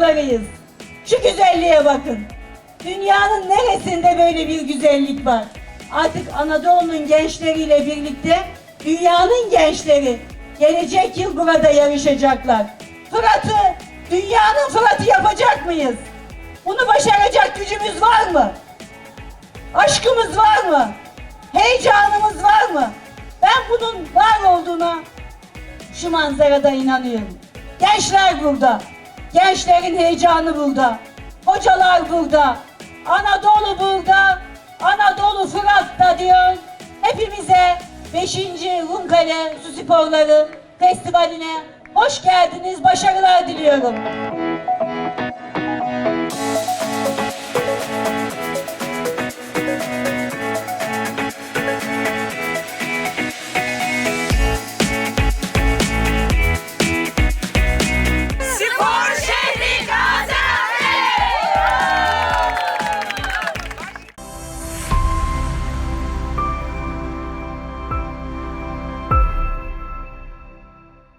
çocuklarıyız. Şu güzelliğe bakın. Dünyanın neresinde böyle bir güzellik var? Artık Anadolu'nun gençleriyle birlikte dünyanın gençleri gelecek yıl burada yarışacaklar. Fırat'ı, dünyanın Fırat'ı yapacak mıyız? Bunu başaracak gücümüz var mı? Aşkımız var mı? Heyecanımız var mı? Ben bunun var olduğuna şu manzarada inanıyorum. Gençler burada. Gençlerin heyecanı burada. Hocalar burada. Anadolu burada. Anadolu Fırat'ta diyor. Hepimize 5. Rumkale Su Sporları Festivali'ne hoş geldiniz. Başarılar diliyorum.